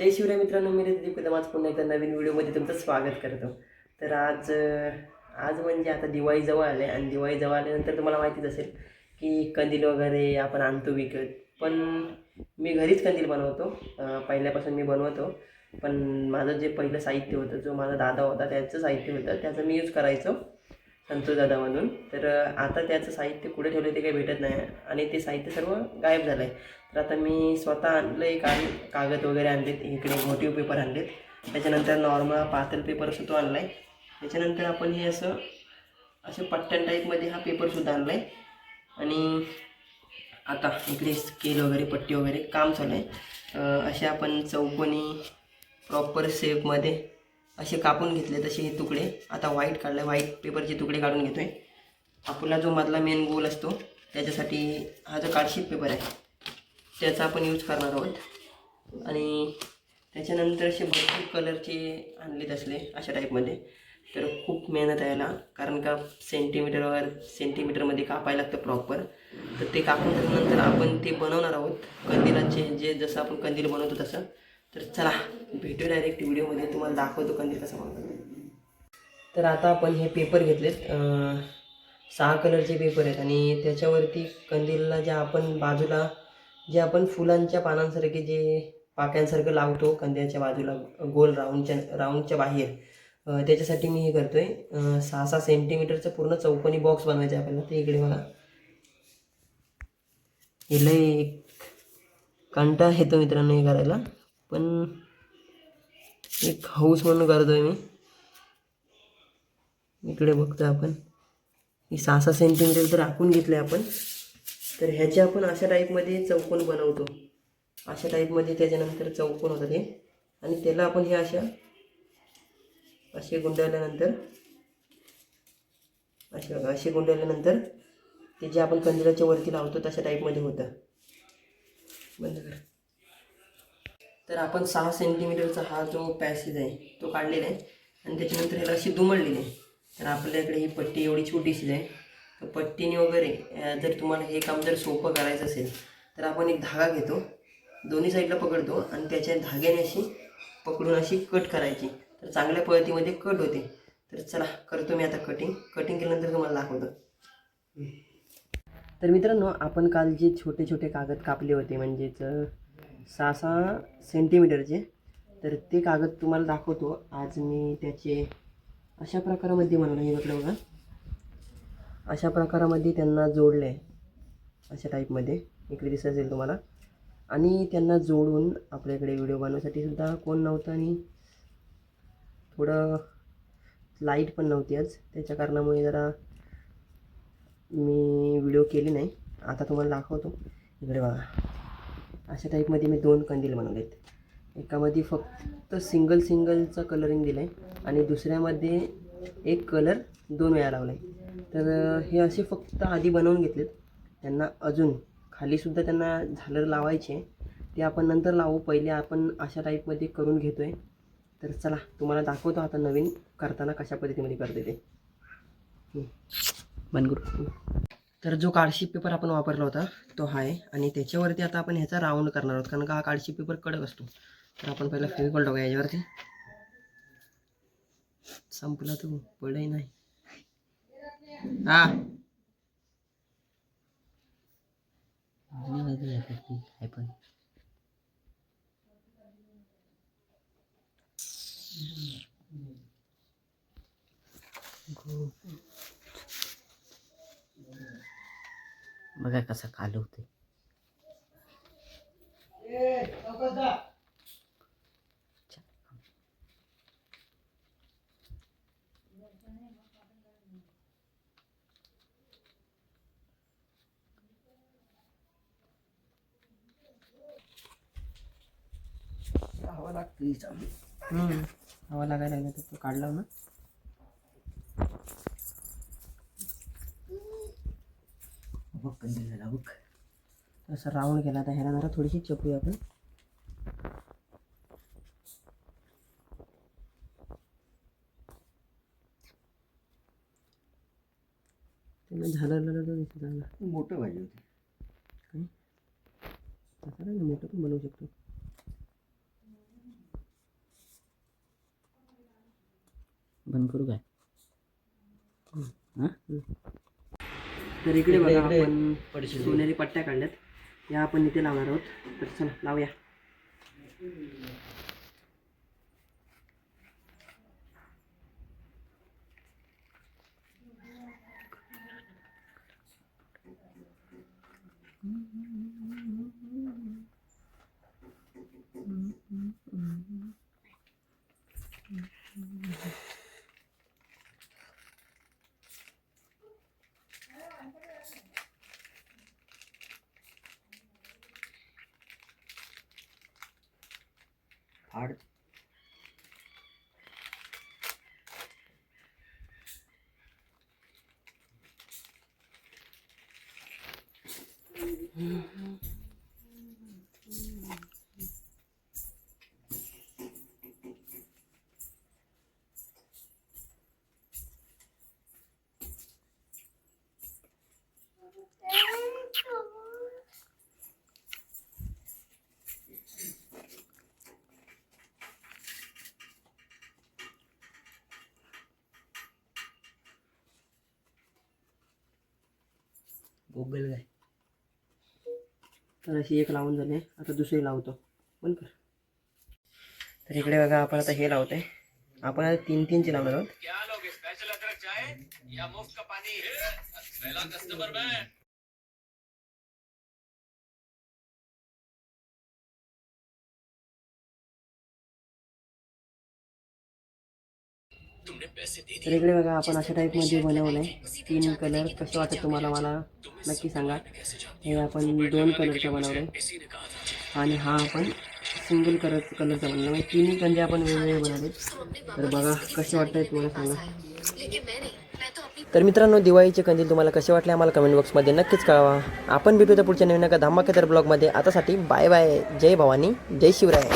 जय शिवराय मित्रांनो मी दीप कदम आज पुन्हा एकदा नवीन व्हिडिओमध्ये तुमचं स्वागत करतो. तर आज आज म्हणजे आता दिवाळी जवळ आले आणि दिवाळी जवळ आल्यानंतर तुम्हाला माहितीच असेल की कंदील वगैरे आपण आणतो विकत. पण मी घरीच कंदील बनवतो. पहिल्यापासून मी बनवतो. पण माझं जे पहिलं साहित्य होतं जो माझा दादा होता त्याचं साहित्य होतं त्याचं मी यूज करायचो संतोष म्हणून तर आता त्याचं साहित्य कुठे ठेवलं ते काही भेटत नाही आणि ते साहित्य सर्व गायब झालं आहे तर आता मी स्वतः आणलं एक आणि कागद वगैरे आणलेत इकडे मोटिव्ह पेपर आणलेत. त्याच्यानंतर नॉर्मल पातळ पेपर सुद्धा आणला आहे त्याच्यानंतर आपण हे असं असं पट्ट्यान टाईपमध्ये हा पेपरसुद्धा आणला आहे आणि आता इकडे स्केल वगैरे पट्टी वगैरे काम चालू आहे. असे आपण चौकोनी प्रॉपर शेपमध्ये असे कापून घेतले तसे हे तुकडे. आता व्हाईट काढले व्हाईट पेपरचे तुकडे काढून घेतो आहे आपला जो मधला मेन गोल असतो त्याच्यासाठी हा जो कार्डशीट पेपर आहे त्याचा आपण यूज करणार आहोत. आणि त्याच्यानंतर असे भरपूर कलरचे आणलेत असले अशा टाईपमध्ये तर खूप मेहनत आहे याला. कारण का सेंटीमीटरवर सेंटीमीटरमध्ये कापायला लागतं प्रॉपर तर ते कापून झाल्यानंतर आपण ते बनवणार आहोत. कंदिलाचे जे जसं आपण कंदील बनवतो तसं. तर चला भेटू डायरेक्ट व्हिडिओमध्ये तुम्हाला दाखवतो कंदील कसं बनवतो तर आता आपण हे पेपर घेतलेत. सहा कलरचे पेपर आहेत. आणि त्याच्यावरती कंदीलला ज्या आपण बाजूला जे आपण फुलांच्या पानांसारखे जे पाक्यांसारखं लावतो कंद्याच्या बाजूला गोल राऊंडच्या राऊंडच्या बाहेर त्याच्यासाठी मी हे करतो आहे सहा सहा सेंटीमीटरचं पूर्ण चौकोनी बॉक्स बनवायचं आहे आपल्याला. ते इकडे बघा. हे लय कंटा येतो मित्रांनो हे करायला. पण एक हाऊस म्हणून करतोय मी. इकडे बघतो आपण. ही सहा सहा सेंटीमीटर तर आखून आहे आपण. तर ह्याचे आपण अशा टाईपमध्ये चौकोन बनवतो. अशा टाईपमध्ये त्याच्यानंतर चौकोन होतं ते आणि त्याला आपण हे अशा असे गुंडाळल्यानंतर असे बघा असे गुंडाळल्यानंतर ते जे आपण कंदिलाच्या वरती लावतो तशा टाईपमध्ये होतं. बंद कर. तर आपण सहा सेंटीमीटरचा हा जो पॅसेज आहे तो काढलेला आहे. आणि त्याच्यानंतर ह्याला अशी दुमडलेली आहे. तर आपल्याकडे ही पट्टी एवढी छोटीशी आहे. तर पट्टीने वगैरे जर तुम्हाला हे काम जर सोपं करायचं असेल तर आपण एक धागा घेतो. दोन्ही साईडला पकडतो आणि त्याच्या धाग्याने अशी पकडून अशी कट करायची. तर चांगल्या पद्धतीमध्ये कट होते. तर चला करतो मी आता कटिंग कटिंग केल्यानंतर तुम्हाला दाखवतो. तर मित्रांनो आपण काल जे छोटे छोटे कागद कापले होते म्हणजेच सहा सहा सेंटीमीटरचे तर ते कागद तुम्हाला दाखवतो. आज मी त्याचे अशा प्रकारामध्ये बनवलं हे बघलं बघा. अशा प्रकारामध्ये त्यांना जोडलं आहे अशा टाईपमध्ये इकडे दिसत असेल तुम्हाला. आणि त्यांना जोडून आपल्याकडे व्हिडिओ बनवण्यासाठी सुद्धा कोण नव्हतं आणि थोडं लाइट पण नव्हती आज. त्याच्या कारणामुळे जरा मी व्हिडिओ केली नाही. आता तुम्हाला दाखवतो. इकडे बघा. अशा टाईपमध्ये मी दोन कंदील बनवलेत. एकामध्ये फक्त सिंगल सिंगलचा कलरिंग दिलं आहे आणि दुसऱ्यामध्ये एक कलर दोन वेळा लावला आहे तर हे असे फक्त आधी बनवून घेतलेत. त्यांना अजून खालीसुद्धा त्यांना झालर लावायचे. ते आपण नंतर लावू. पहिले आपण अशा टाईपमध्ये करून घेतो आहे तर चला तुम्हाला दाखवतो आता नवीन करताना कशा पद्धतीमध्ये करते ते. करू तर जो कार्डशीट पेपर आपण वापरला होता तो हा आहे. आणि त्याच्यावरती आता आपण ह्याचा राऊंड करणार आहोत. कारण का हा कार्डशीट पेपर कडक असतो. तर आपण पहिला फेविकॉल टाकूया याच्यावरती. संपला तू पडही नाही. हा पण बघा कसा काल होते लागते हवा लागायला लागला तर तो काढला ना? बघ कंदील झाला बघ. असं राऊंड केला आता ह्याला जरा थोडीशी चपूया आपण. झालं मोठं पाहिजे होते. काय मोठं पण बनवू शकतो. बंद करू काय? हां? तर इकडे बघा आपण पडशील. सोनेरी पट्ट्या काढल्यात. या आपण इथे लावणार आहोत. तर चला लावूया. फाड गोगल काय? तर अशी एक लावून झाली आता दुसरी लावतो. बंद कर. तर इकडे बघा आपण आता हे लावतोय. आपण आता तीन तीनची लावणार आहोत. तर इकडे बघा आपण अशा टाईपमध्ये बनवलं आहे तीन कलर कसं वाटत तुम्हाला मला नक्की सांगा. हे आपण दोन कलरचं बनवलंय. आणि हा आपण सिंगल कलर कलरचा बनवला म्हणजे तिन्ही कंजे आपण वेगवेगळे बनवले तर बघा कसे वाटतंय तुम्हाला सांगा. तर मित्रांनो दिवाळीचे कंदील तुम्हाला कसे वाटले आम्हाला कमेंट बॉक्समध्ये नक्कीच कळवा. आपण भेटू तर पुढच्या नवीन एका धमाकेदार ब्लॉगमध्ये आतासाठी बाय बाय जय भवानी. जय शिवराय.